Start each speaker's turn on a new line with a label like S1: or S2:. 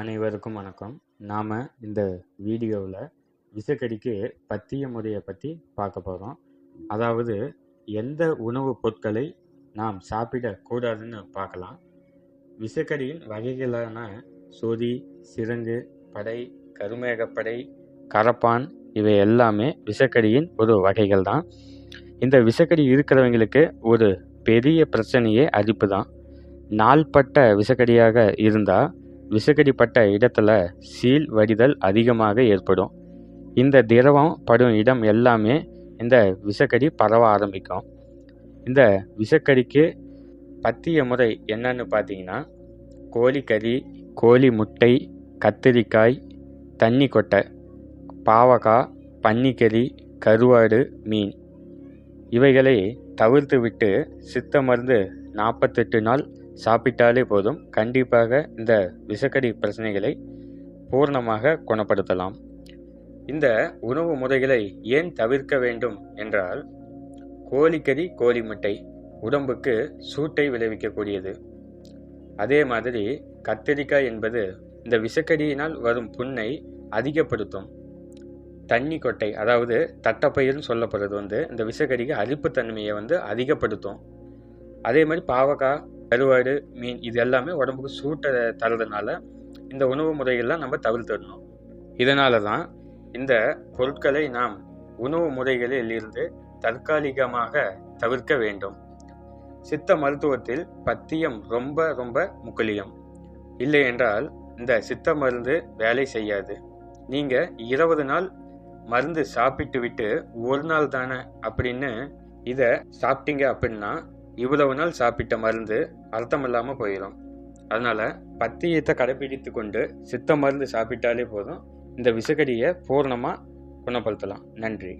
S1: அனைவருக்கும் வணக்கம். நாம் இந்த வீடியோவில் விசக்கடிக்கு பத்திய முறையை பற்றி பார்க்க போகிறோம் அதாவது எந்த உணவுப் பொருட்களை நாம் சாப்பிடக்கூடாதுன்னு பார்க்கலாம். விசக்கடியின் வகைகளான சொதி சிறங்கு படை கருமேகப்படை கரப்பான் இவை எல்லாமே விசக்கடியின் ஒரு வகைகள் தான். இந்த விசக்கடி இருக்கிறவங்களுக்கு ஒரு பெரிய பிரச்சனையே அரிப்பு தான். நாள்பட்ட விசக்கடியாக இருந்தால் விசைக்கடிப்பட்ட இடத்துல சீல் வடிதல் அதிகமாக ஏற்படும். இந்த திரவம் படும் இடம் எல்லாமே இந்த விசக்கடி பரவ ஆரம்பிக்கும். இந்த விசக்கடிக்கு பத்திய முறை என்னன்னு பார்த்தீங்கன்னா கோழிக்கறி கோழி முட்டை கத்திரிக்காய் தண்ணி கொட்டை பாவக்காய் பன்னிக்கறி கருவாடு மீன். இவைகளை தவிர்த்து விட்டு சித்த மருந்து நாற்பத்தெட்டு நாள் சாப்பிட்டாலே போதும். கண்டிப்பாக இந்த விசக்கடி பிரச்சனைகளை பூர்ணமாக குணப்படுத்தலாம். இந்த உணவு முறைகளை ஏன் தவிர்க்க வேண்டும் என்றால் கோழிக்கறி கோழி முட்டை உடம்புக்கு சூட்டை விளைவிக்கக்கூடியது. அதே மாதிரி கத்திரிக்காய் என்பது இந்த விசக்கடியினால் வரும் புண்ணை அதிகப்படுத்தும். தண்ணி கொட்டை அதாவது தட்டப்பயிர்னு சொல்லப்படுறது வந்து இந்த விசக்கடிக்கு அரிப்புத்தன்மையை வந்து அதிகப்படுத்தும். அதே மாதிரி பாவக்காய் கருவாடு மீன் இது எல்லாமே உடம்புக்கு சூட்டை தரதுனால இந்த உணவு முறைகள்லாம் நம்ம தவிர்த்திடணும். இதனால தான் இந்த பொருட்களை நாம் உணவு முறைகளில் இருந்து தற்காலிகமாக தவிர்க்க வேண்டும். சித்த மருத்துவத்தில் பத்தியம் ரொம்ப ரொம்ப முக்கியம். இல்லை என்றால் இந்த சித்த மருந்து வேலை செய்யாது. நீங்கள் இருபது நாள் மருந்து சாப்பிட்டு விட்டு ஒரு நாள் தானே அப்படின்னு இதை சாப்பிட்டீங்க அப்படின்னா இவ்வளவு நாள் சாப்பிட்ட மருந்து அர்த்தம் இல்லாமல் போயிடும் அதனால் பத்தியத்தை கடைப்பிடித்து கொண்டு சித்த மருந்து சாப்பிட்டாலே போதும். இந்த விசக்கடியை பூர்ணமாக குணப்படுத்தலாம். நன்றி.